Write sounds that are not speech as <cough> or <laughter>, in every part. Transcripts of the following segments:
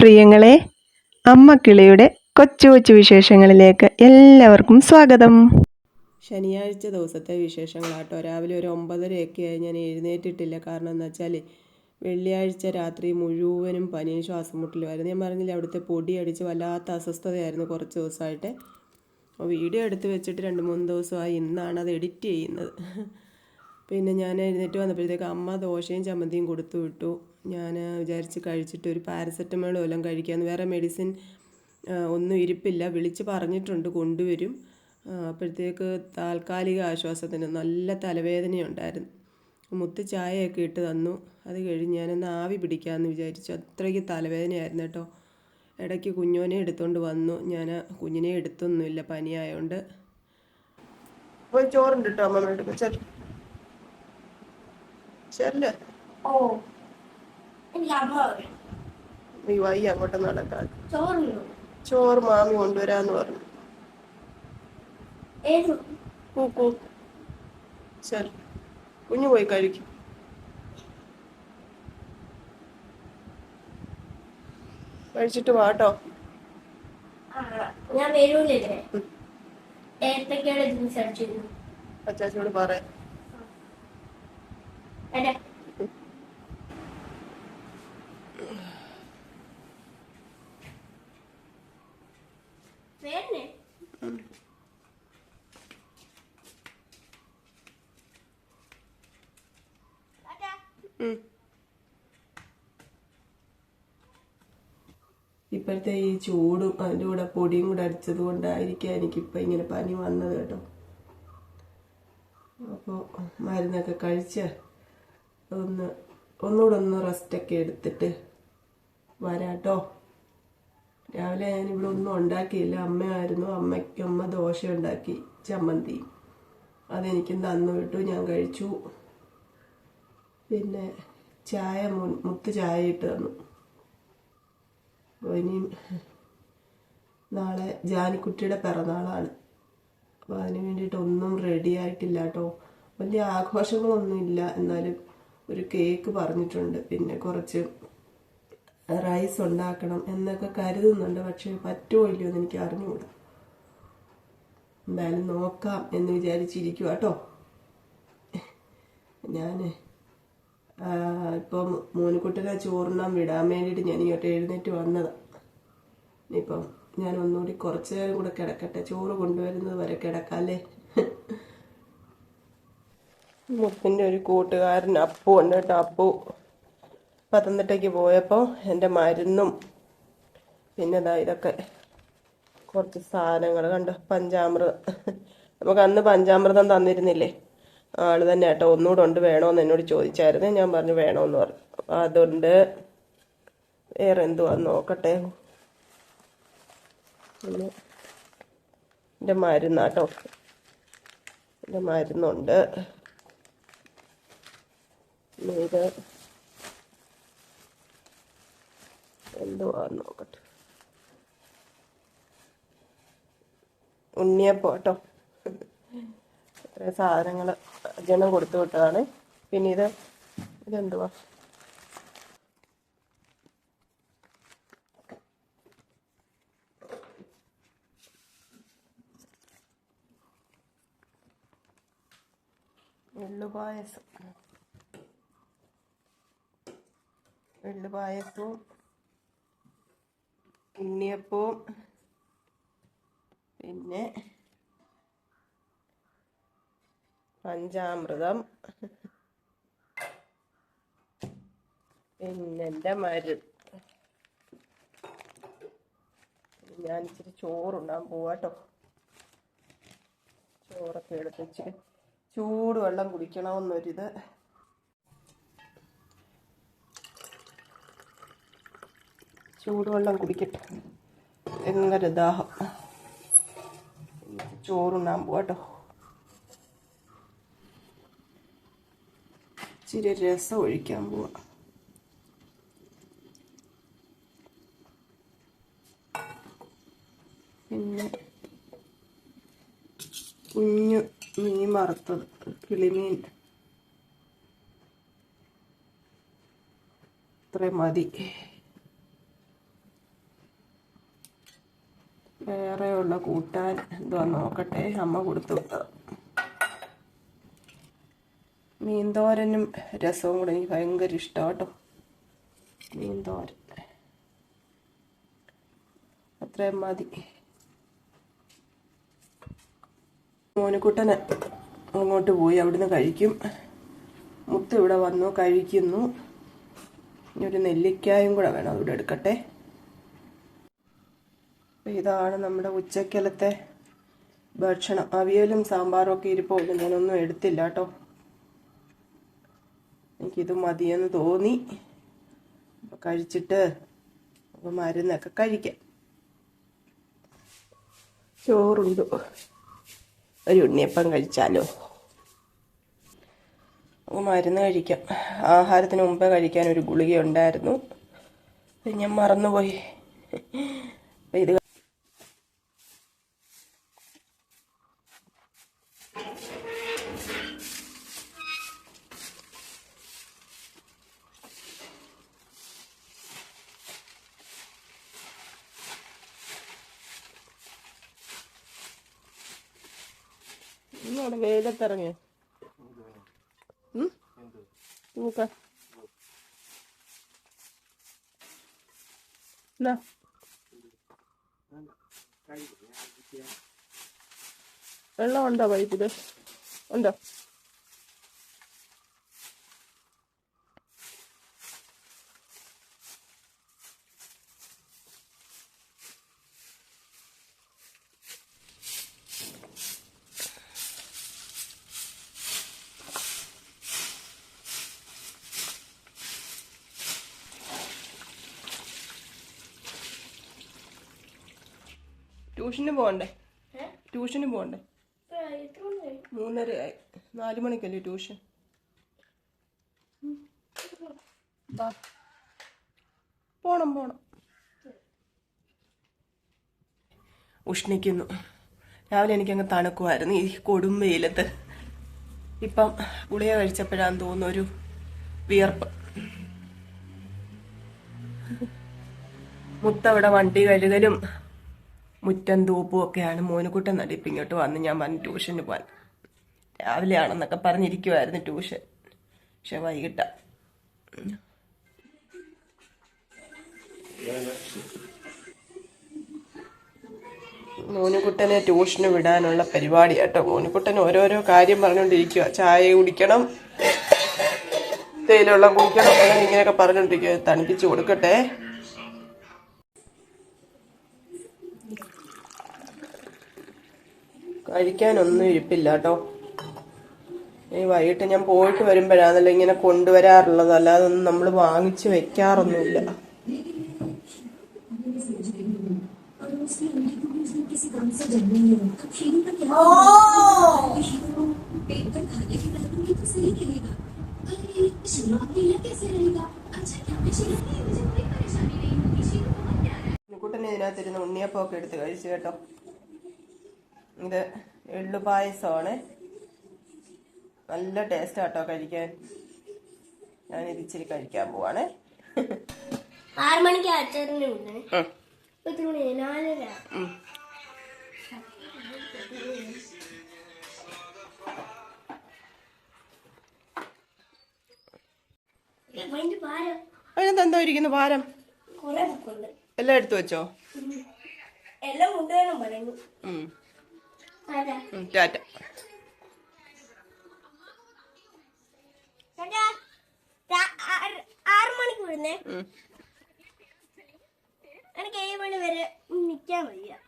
പ്രിയങ്ങളെ അമ്മ കിളിയുടെ കൊച്ചു കൊച്ചു വിശേഷങ്ങളിലേക്ക് എല്ലാവർക്കും സ്വാഗതം. ശനിയാഴ്ച ദിവസത്തെ വിശേഷങ്ങളാട്ടോ. രാവിലെ ഒരു ഒമ്പതരയൊക്കെ ആയി ഞാൻ എഴുന്നേറ്റിട്ടില്ല. കാരണം എന്താ വെച്ചാൽ വെള്ളിയാഴ്ച രാത്രി മുഴുവനും പനിയും ശ്വാസം മുട്ടലുമായിരുന്നു ഞാൻ പറഞ്ഞില്ല അവിടുത്തെ പൊടി അടിച്ച് വല്ലാത്ത അസ്വസ്ഥതയായിരുന്നു കുറച്ച് ദിവസമായിട്ട്. അപ്പോൾ വീഡിയോ എടുത്ത് വെച്ചിട്ട് രണ്ട് മൂന്ന് ദിവസമായി ഇന്നാണ് അത് എഡിറ്റ് ചെയ്യുന്നത്. പിന്നെ ഞാൻ എഴുന്നേറ്റ് വന്നപ്പോഴത്തേക്ക് അമ്മ ദോശയും ചമ്മന്തിയും കൊടുത്തു വിട്ടു. ഞാൻ വിചാരിച്ച് കഴിച്ചിട്ട് ഒരു പാരസെറ്റമോളും എല്ലാം കഴിക്കാമെന്ന്. വേറെ മെഡിസിൻ ഒന്നും ഇരിപ്പില്ല. വിളിച്ച് പറഞ്ഞിട്ടുണ്ട് കൊണ്ടുവരും. അപ്പോഴത്തേക്ക് താൽക്കാലിക ആശ്വാസത്തിന് നല്ല തലവേദനയുണ്ടായിരുന്നു. മുത്ത് ചായയൊക്കെ ഇട്ട് തന്നു. അത് കഴിഞ്ഞ് ഞാനൊന്ന് ആവി പിടിക്കാമെന്ന് വിചാരിച്ചു. അത്രയ്ക്ക് തലവേദനയായിരുന്നു കേട്ടോ. ഇടയ്ക്ക് കുഞ്ഞോനെ എടുത്തുകൊണ്ട് വന്നു. ഞാൻ കുഞ്ഞിനെ എടുത്തൊന്നുമില്ല പനിയായോണ്ട്. പോയി ചോറുണ്ട് കേട്ടോ അമ്മ എടുക്കും ചെല്ല. ചെല്ല. ഓ. അമ്മ പറയും. അങ്ങോട്ട് നടക്കാൻ. ചോറ് മാമി കൊണ്ടുവരാന്ന് പറഞ്ഞു. കുഞ്ഞു പോയി കഴിക്കും. കഴിച്ചിട്ട് വാട്ടോ ഞാൻ വരൂലേ ഏത്തക്കയുടെ ജ്യൂസ് അടിച്ചിരുന്നു. അച്ചാച്ചോട് പറയാം അതെ വേണേ അതാ ഇപ്പോഴത്തെ ഈ ചൂടും അതിന്റെ കൂടെ പൊടിയും കൂടെ അടിച്ചത് കൊണ്ടായിരിക്കാം എനിക്കിപ്പോൾ ഇങ്ങനെ പനി വന്നത് കേട്ടോ. അപ്പോൾ മരുന്നൊക്കെ കഴിച്ച് ഒന്ന് ഒന്നുകൂടെ ഒന്ന് റെസ്റ്റൊക്കെ എടുത്തിട്ട് വരാട്ടോ രാവിലെ ഞാനിവിടെ ഒന്നും ഉണ്ടാക്കിയില്ല. അമ്മയായിരുന്നു. അമ്മയ്ക്ക് അമ്മ ദോശ ഉണ്ടാക്കി ചമ്മന്തി. അതെനിക്കും തന്നു വിട്ടു. ഞാൻ കഴിച്ചു. പിന്നെ ചായ മുത്ത് ചായ ഇട്ട് തന്നു. ഇനി നാളെ ജാനിക്കുട്ടിയുടെ പിറന്നാളാണ്. അപ്പോൾ അതിന് വേണ്ടിയിട്ട് ഒന്നും റെഡി ആയിട്ടില്ല കേട്ടോ വലിയ ആഘോഷങ്ങളൊന്നുമില്ല. എന്നാലും ഒരു കേക്ക് പറഞ്ഞിട്ടുണ്ട്. പിന്നെ കുറച്ച് റൈസ് ഉണ്ടാക്കണം എന്നൊക്കെ കരുതുന്നുണ്ട്. പക്ഷേ പറ്റുമോ ഇല്ലയോ എന്ന് എനിക്ക് അറിഞ്ഞുകൂടാ. എന്തായാലും നോക്കാം എന്ന് വിചാരിച്ചിരിക്കുക കേട്ടോ ഞാൻ ഇപ്പം മോനുകുട്ടനെ ചോറിനാൻ വിടാൻ വേണ്ടിയിട്ട് ഞാൻ ഇങ്ങോട്ട് എഴുന്നേറ്റ് വന്നതാണ് ഇനിയിപ്പം ഞാൻ ഒന്നുകൂടി കുറച്ച് നേരം കൂടെ കിടക്കട്ടെ. ചോറ് കൊണ്ടുവരുന്നത് വരെ കിടക്കാല്ലേ മുപ്പിന്റെ ഒരു കൂട്ടുകാരൻ അപ്പു ഉണ്ട് കേട്ടോ അപ്പു. പത്തനംതിട്ടയ്ക്ക് പോയപ്പോൾ എന്റെ മരുന്നും പിന്നെ ഇതാ ഇതൊക്കെ കുറച്ച് സാധനങ്ങൾ കണ്ടു. പഞ്ചാമൃതം നമുക്ക് അന്ന് പഞ്ചാമൃതം തന്നിരുന്നില്ലേ? ആൾ തന്നെ കേട്ടോ ഒന്നുകൂടെ ഉണ്ട് വേണോന്ന് എന്നോട് ചോദിച്ചായിരുന്നു. ഞാൻ പറഞ്ഞു വേണമെന്ന് പറഞ്ഞു. അപ്പം അതുകൊണ്ട് വേറെ എന്തുവാന്ന് നോക്കട്ടെ. എന്റെ മരുന്നാട്ടോ. എന്റെ മരുന്നുണ്ട്. ഇത് എന്തുവാന്ന് നോക്കട്ടെ. ഉണ്ണിയപ്പം കേട്ടോ ഇത്രയും സാധനങ്ങൾ ജനം കൊടുത്തു വിട്ടതാണ്. പിന്നെ ഇത് ഇതെന്തുവാ? എള്ളുപായസം എള്ളുപായസവും ഉണ്ണിയപ്പവും പിന്നെ പഞ്ചാമൃതം. പിന്നെ മരു ഞാൻ ഇച്ചിരി ചോറുണ്ടാൻ പോവാട്ടോ. ചോറൊക്കെ എടുത്ത് ഇച്ചിരി ചൂടുവെള്ളം കുടിക്കണമെന്നൊരിത്. ചൂടുവെള്ളം കുടിക്കട്ടെ ഭയങ്കര ദാഹം ചോറുണ്ണാൻ പോവാട്ടോ. ഇച്ചിരി രസം ഒഴിക്കാൻ പോവാ പിന്നെ കുഞ്ഞു മീൻ വറുത്തത് കിളിമീൻ ഇത്രയും മതി വേറെയുള്ള കൂട്ടാൻ എന്തുവാ നോക്കട്ടെ അമ്മ കൊടുത്തു. മീൻതോരനും രസവും കൂടെ എനിക്ക് ഭയങ്കര ഇഷ്ടമാണ് കേട്ടോ. മീൻതോരൻ. അത്രയും മതി. മോനുകുട്ടന് അങ്ങോട്ട് പോയി അവിടുന്ന് കഴിക്കും. മുത്ത് ഇവിടെ വന്നു കഴിക്കുന്നു. ഇനി ഒരു നെല്ലിക്കായും കൂടെ വേണം അവിടെ എടുക്കട്ടെ. ഇതാണ് നമ്മുടെ ഉച്ചക്കലത്തെ ഭക്ഷണം. അവിയലും സാമ്പാറും ഒക്കെ ഇരിപ്പോ ഞാനൊന്നും എടുത്തില്ല കേട്ടോ. എനിക്കിത് മതിയെന്ന് തോന്നി. അപ്പം കഴിച്ചിട്ട് അപ്പൊ മരുന്നൊക്കെ കഴിക്കാം. ചോറുണ്ട്. ഒരു ഉണ്ണിയപ്പം കഴിച്ചാലോ? മരുന്ന് കഴിക്കാം. ആഹാരത്തിന് മുമ്പേ കഴിക്കാൻ ഒരു ഗുളിക ഉണ്ടായിരുന്നു. ഞാൻ മറന്നുപോയി. ഇത് ഇന്നവിടെ? തൂക്ക. എന്നാ വെള്ളം ഉണ്ടോ പൈപ്പിൽ? ഉണ്ടോ? ട്യൂഷന് പോകണ്ടേ? ട്യൂഷന് പോകണ്ടേ? മൂന്നര ആയി. നാല് മണിക്കല്ലേ ട്യൂഷൻ. പോണം പോണം. ഉഷ്ണിക്കുന്നു. രാവിലെ എനിക്കങ്ങ് തണുക്കുമായിരുന്നു ഈ കൊടും വെയിലത്ത്. ഇപ്പം ഗുളിക കഴിച്ചപ്പോഴാന്ന് തോന്നുന്നു ഒരു വിയർപ്പ്. മുത്തവിടെ വണ്ടി കഴുകലും മുറ്റം തൂപ്പും ഒക്കെയാണ് മോനുകുട്ടൻ നടിപ്പ് ഇങ്ങോട്ട് വന്ന് ഞാൻ പറഞ്ഞു ട്യൂഷന് പോകാൻ രാവിലെ ആണെന്നൊക്കെ പറഞ്ഞിരിക്കുമായിരുന്നു ട്യൂഷൻ. പക്ഷെ വൈകിട്ട. മോനുകുട്ടനെ ട്യൂഷന് വിടാനുള്ള പരിപാടി കേട്ടോ മോനുകുട്ടൻ ഓരോരോ കാര്യം പറഞ്ഞുകൊണ്ടിരിക്കുക ചായ കുടിക്കണം തേയിലുള്ള കുടിക്കണം അങ്ങനെ ഇങ്ങനെയൊക്കെ പറഞ്ഞുകൊണ്ടിരിക്കുക തണുപ്പിച്ച് കൊടുക്കട്ടെ. കഴിക്കാനൊന്നും ഇരിപ്പില്ല കേട്ടോ. ഈ വൈകിട്ട് ഞാൻ പോയിട്ട് വരുമ്പോഴാണല്ലോ ഇങ്ങനെ കൊണ്ടുവരാറുള്ളത്. അല്ലാതെ ഒന്നും നമ്മൾ വാങ്ങിച്ച് വെക്കാറൊന്നുമില്ല. കുട്ടനെ ഇതിനകത്തിരുന്ന് ഉണ്ണിയപ്പമൊക്കെ എടുത്ത് കഴിച്ചു കേട്ടോ. ഇത് എള്ളു പായസമാണ് നല്ല ടേസ്റ്റ് ആട്ടോ കഴിക്കാൻ. ഞാൻ ഇത് ഇച്ചിരി കഴിക്കാൻ പോവാണ്. ആറ് മണിക്ക് നാലര. ഇരിക്കുന്നു ഭാരം? എല്ലാം എടുത്തു വെച്ചോ? എല്ലാം കൊണ്ടുവരണം പറയുന്നു ടാറ്റ. ആറ്- ആറ് മണിക്ക് വിടുന്നേ. ഉം. എനിക്ക് ഏഴ് മണി വരെ നിക്കാൻ വയ്യ.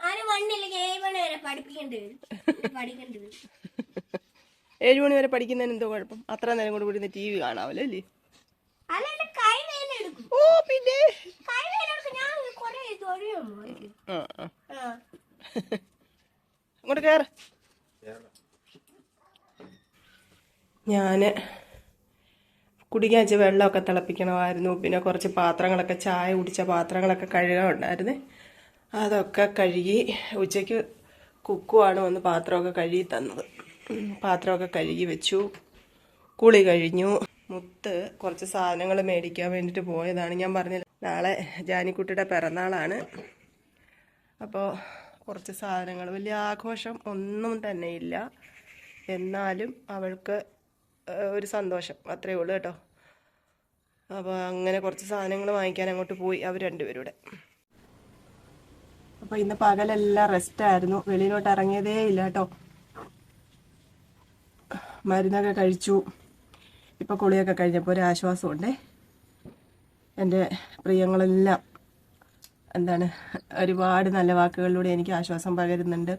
ആരും വണ്ണില്ലെങ്കിൽ ഏഴ് മണി വരെ പഠിപ്പിക്കേണ്ടി വരും. പഠിക്കേണ്ടി വരും. ഏഴു മണി വരെ പഠിക്കുന്നതിന് എന്തോ കുഴപ്പം? അത്ര നേരം കൂടി കൂടി ടി വി കാണാവല്ലോ അല്ല? അങ്ങോട്ട് <laughs> കയറ് ഞാൻ കുടിക്കാൻ വെച്ച് വെള്ളമൊക്കെ തിളപ്പിക്കണമായിരുന്നു. പിന്നെ കുറച്ച് പാത്രങ്ങളൊക്കെ ചായ കുടിച്ച പാത്രങ്ങളൊക്കെ കഴുകാനുണ്ടായിരുന്നു. അതൊക്കെ കഴുകി ഉച്ചയ്ക്ക് കുക്കുവാണ് വന്ന് പാത്രമൊക്കെ കഴുകി തന്നത്. പാത്രമൊക്കെ കഴുകി വെച്ചു. കുളി കഴിഞ്ഞു. മുത്ത് കുറച്ച് സാധനങ്ങൾ മേടിക്കാൻ വേണ്ടിയിട്ട് പോയതാണ്. ഞാൻ പറഞ്ഞില്ല നാളെ ജാനിക്കുട്ടിയുടെ പിറന്നാളാണ്. അപ്പോൾ കുറച്ച് സാധനങ്ങൾ വലിയ ആഘോഷം ഒന്നും തന്നെ ഇല്ല. എന്നാലും അവൾക്ക് ഒരു സന്തോഷം. അത്രയേ ഉള്ളൂ കേട്ടോ. അപ്പോൾ അങ്ങനെ കുറച്ച് സാധനങ്ങൾ വാങ്ങിക്കാൻ അങ്ങോട്ട് പോയി അവർ രണ്ടുപേരുടെ. അപ്പോൾ ഇന്ന് പകലെല്ലാം റെസ്റ്റായിരുന്നു വെളിയിലോട്ട് ഇറങ്ങിയതേ ഇല്ല കേട്ടോ. മരുന്നൊക്കെ കഴിച്ചു. ഇപ്പോൾ കുളിയൊക്കെ കഴിഞ്ഞപ്പോൾ ഒരു ആശ്വാസമുണ്ടേ. എന്റെ പ്രിയങ്ങളെല്ലാം എന്താണ് ഒരുപാട് നല്ല വാക്കുകളിലൂടെ എനിക്ക് ആശ്വാസം പകരുന്നുണ്ട്.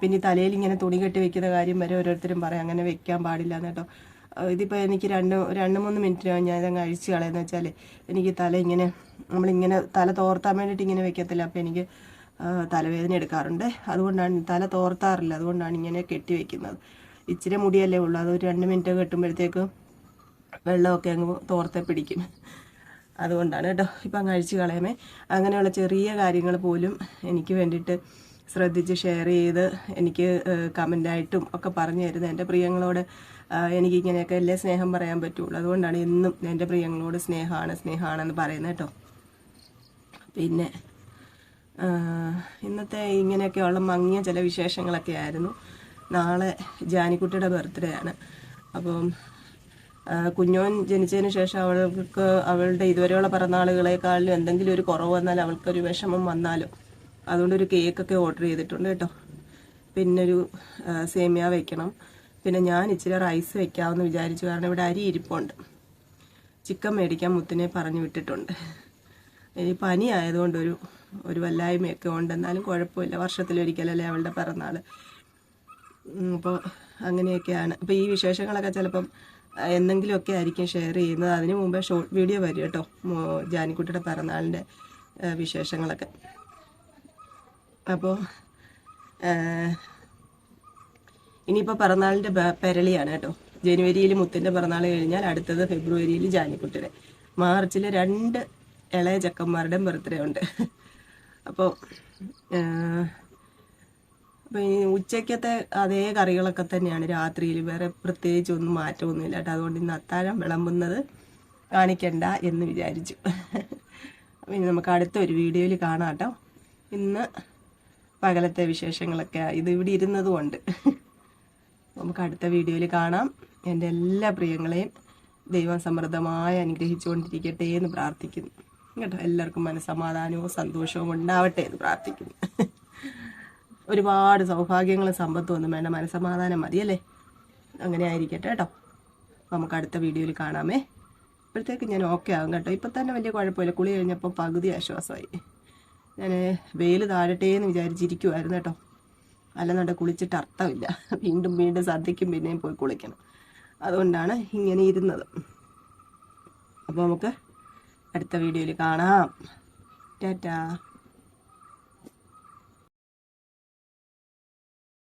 പിന്നെ തലയിൽ ഇങ്ങനെ തുണി കെട്ടി വെക്കുന്ന കാര്യം വരെ ഓരോരുത്തരും പറയാം അങ്ങനെ വെക്കാൻ പാടില്ല എന്ന് കേട്ടോ. ഇതിപ്പോൾ എനിക്ക് രണ്ട് രണ്ട് മൂന്ന് മിനിറ്റിനാണ് ഞാൻ ഇതങ്ങ് അഴിച്ച് കളയെന്ന് വെച്ചാൽ എനിക്ക് തല ഇങ്ങനെ നമ്മളിങ്ങനെ തല തോർത്താൻ വേണ്ടിയിട്ട് ഇങ്ങനെ വെക്കത്തില്ല. അപ്പോൾ എനിക്ക് തലവേദന എടുക്കാറുണ്ട്. അതുകൊണ്ടാണ് തല തോർത്താറില്ല. അതുകൊണ്ടാണ് ഇങ്ങനെ കെട്ടി വെക്കുന്നത്. ഇച്ചിരി മുടിയല്ലേ ഉള്ളൂ. അത് ഒരു രണ്ട് മിനിറ്റ് കെട്ടുമ്പോഴത്തേക്കും വെള്ളമൊക്കെ അങ്ങ് തോർത്തെ പിടിക്കും. അതുകൊണ്ടാണ് കേട്ടോ. ഇപ്പം അങ്ങ് അഴിച്ച് കളയമേ. അങ്ങനെയുള്ള ചെറിയ കാര്യങ്ങൾ പോലും എനിക്ക് വേണ്ടിയിട്ട് ശ്രദ്ധിച്ച് ഷെയർ ചെയ്ത് എനിക്ക് കമന്റായിട്ടും ഒക്കെ പറഞ്ഞു തരുന്നത് എന്റെ പ്രിയങ്ങളോട് എനിക്കിങ്ങനെയൊക്കെ അല്ലേ സ്നേഹം പറയാൻ പറ്റുള്ളൂ. അതുകൊണ്ടാണ് എന്നും എന്റെ പ്രിയങ്ങളോട് സ്നേഹമാണ് സ്നേഹമാണെന്ന് പറയുന്നത് കേട്ടോ. പിന്നെ ഇന്നത്തെ ഇങ്ങനെയൊക്കെയുള്ള മങ്ങിയ ചില വിശേഷങ്ങളൊക്കെ ആയിരുന്നു. നാളെ ജാനിക്കുട്ടിയുടെ ബർത്ത്ഡേ ആണ്. അപ്പം കുഞ്ഞോൻ ജനിച്ചതിന് ശേഷം അവൾക്ക് അവളുടെ ഇതുവരെയുള്ള പിറന്നാളുകളെക്കാളിലും എന്തെങ്കിലും ഒരു കുറവ് വന്നാൽ അവൾക്കൊരു വിഷമം വന്നാലോ അതുകൊണ്ട് ഒരു കേക്കൊക്കെ ഓർഡർ ചെയ്തിട്ടുണ്ട് കേട്ടോ. പിന്നെ ഒരു സേമിയ വെക്കണം. പിന്നെ ഞാൻ ഇച്ചിരി റൈസ് വെക്കാമെന്ന് വിചാരിച്ചു. കാരണം ഇവിടെ അരി ഇരിപ്പുണ്ട്. ചിക്കൻ മേടിക്കാൻ മുത്തിനെ പറഞ്ഞു വിട്ടിട്ടുണ്ട്. ഇനി പനി ആയതുകൊണ്ട് ഒരു ഒരു വല്ലായ്മയൊക്കെ ഉണ്ട്. എന്നാലും കുഴപ്പമില്ല. വർഷത്തിലൊരിക്കലല്ലേ അവളുടെ പിറന്നാൾ അപ്പോൾ അങ്ങനെയൊക്കെയാണ്. അപ്പോൾ ഈ വിശേഷങ്ങളൊക്കെ ചിലപ്പം എന്തെങ്കിലുമൊക്കെ ആയിരിക്കും ഷെയർ ചെയ്യുന്നത്. അതിന് മുമ്പേ ഷോർട്ട് വീഡിയോ വരും കേട്ടോ. ജാനിക്കുട്ടിയുടെ പിറന്നാളിന്റെ വിശേഷങ്ങളൊക്കെ. അപ്പോൾ ഇനിയിപ്പോൾ പിറന്നാളിന്റെ പെരളിയാണ് കേട്ടോ. ജനുവരിയിൽ മുത്തിന്റെ പിറന്നാൾ കഴിഞ്ഞാൽ അടുത്തത് ഫെബ്രുവരിയിൽ ജാനിക്കുട്ടിയുടെ. മാർച്ചിൽ രണ്ട് ഇളയ ചക്കന്മാരുടെയും ബർത്ത്ഡേ ഉണ്ട്. അപ്പോൾ ഉച്ചയ്ക്കത്തെ അതേ കറികളൊക്കെ തന്നെയാണ് രാത്രിയിൽ. വേറെ പ്രത്യേകിച്ച് ഒന്നും മാറ്റമൊന്നുമില്ല കേട്ടോ. അതുകൊണ്ട് ഇന്ന് അത്താഴം വിളമ്പുന്നത് കാണിക്കണ്ട എന്ന് വിചാരിച്ചു. പിന്നെ നമുക്ക് അടുത്ത ഒരു വീഡിയോയിൽ കാണാം കേട്ടോ. ഇന്ന് പകലത്തെ വിശേഷങ്ങളൊക്കെ ഇത് ഇവിടെ ഇരുന്നത് കൊണ്ട് നമുക്ക് അടുത്ത വീഡിയോയിൽ കാണാം. എന്റെ എല്ലാ പ്രിയങ്ങളെയും ദൈവം സമൃദ്ധമായി അനുഗ്രഹിച്ചുകൊണ്ടിരിക്കട്ടെ എന്ന് പ്രാർത്ഥിക്കുന്നു. കേട്ടോ. എല്ലാവർക്കും മനസ്സമാധാനവും സന്തോഷവും ഉണ്ടാവട്ടെ എന്ന് പ്രാർത്ഥിക്കുന്നു. ഒരുപാട് സൗഭാഗ്യങ്ങളും സമ്പത്തും ഒന്നും വേണ്ട. മനസ്സമാധാനം മതിയല്ലേ അങ്ങനെ ആയിരിക്കട്ടെ കേട്ടോ. നമുക്ക് അടുത്ത വീഡിയോയിൽ കാണാമേ. ഇപ്പോഴത്തേക്ക് ഞാൻ ഓക്കെ ആകും കേട്ടോ. ഇപ്പം തന്നെ വലിയ കുഴപ്പമില്ല. കുളി കഴിഞ്ഞപ്പോൾ പകുതി ആശ്വാസമായി. ഞാൻ വെയിൽ താഴട്ടെ എന്ന് വിചാരിച്ചിരിക്കുമായിരുന്നു കേട്ടോ. അല്ലെന്നുണ്ട് കുളിച്ചിട്ട് അർത്ഥമില്ല. വീണ്ടും വീണ്ടും സദ്യക്കും പിന്നെയും പോയി കുളിക്കണം. അതുകൊണ്ടാണ് ഇങ്ങനെ ഇരുന്നത്. അപ്പോൾ നമുക്ക് അടുത്ത വീഡിയോയിൽ കാണാം. ടാറ്റാ.